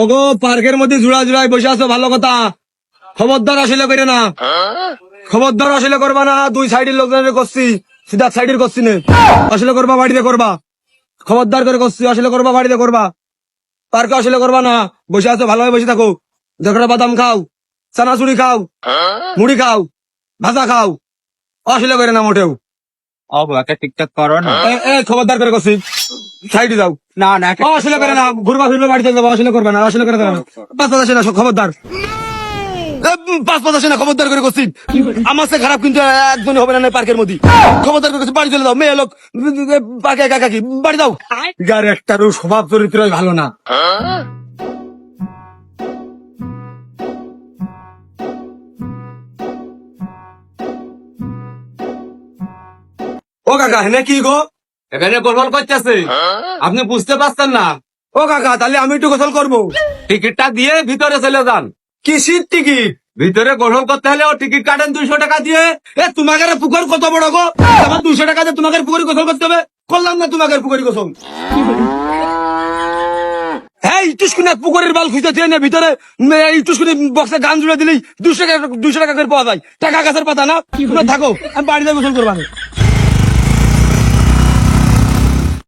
ওগো, পার্কের মধ্যে জুড়া জুড়াই বসে আছো, ভালো কথা। খবরদার আসলে করে না। খবরদার আসলে করবা না, দুই সাইডের লোকজনের করছি, সিধা সাইডের করছি না। আসলে করবা, বাড়িতে করবা। খবরদার করে করছি, আসলে করবা, বাড়িতে করবা। পার্কে আসলে করবা না, বসে আছো, ভালোভাবে বসে থাকো। দেখো বাদাম খাও, চানাচুরি খাও, মুড়ি খাও, ভাজা খাও। আসলে করে না মোটেও। ও একটা টিকটক করো না। এ, এ, খবরদার করে সাইডে যাও। না না একটা ও, আসলে করে না ঘুরবা ফিরবা বাড়িতে যাব আসলে করবে না আসলে করে দেবে পাঁচ পাঁচ আসে না খবরদার পাঁচ পাঁচ আসে না খবরদার করে করছি আমার সে খারাপ কিন্তু হবে না পার্কের মধ্যে। খবরদার করে বাড়ি চলে যাও মেয়ে লোক একা বাড়ি যাও। যার একটারও স্বভাব চরিত্রই ভালো না। ও কাকা হেনে কি গো? এখানে গোসল করতেছে। আপনি বুঝতে পারছেন না। ও কাকা তাহলে আমি একটু গোসল করব। টিকিটটা দিয়ে ভিতরে চলে যান। কিসির টিকিট? ভিতরে গোসল করতে হলে ও টিকিট কাটেন দুইশো টাকা দিয়ে। এ তোমাকে পুকুর কত বড় গো? আমার দুশো টাকা দিয়ে তোমাকে পুকুরি গোসল করতে হবে। করলাম না তোমাকে পুকুরি গোসল। ইটুসকুনি পুকুরের বাল খুঁজতে চেয়ে না ভিতরে। এই বক্সে গান জুড়ে দিলেই দুশো টাকা দুশো টাকা করে পাওয়া যায়। টাকা গাছের পাতা না? থাকো আমি বাড়িতে গোসল করবা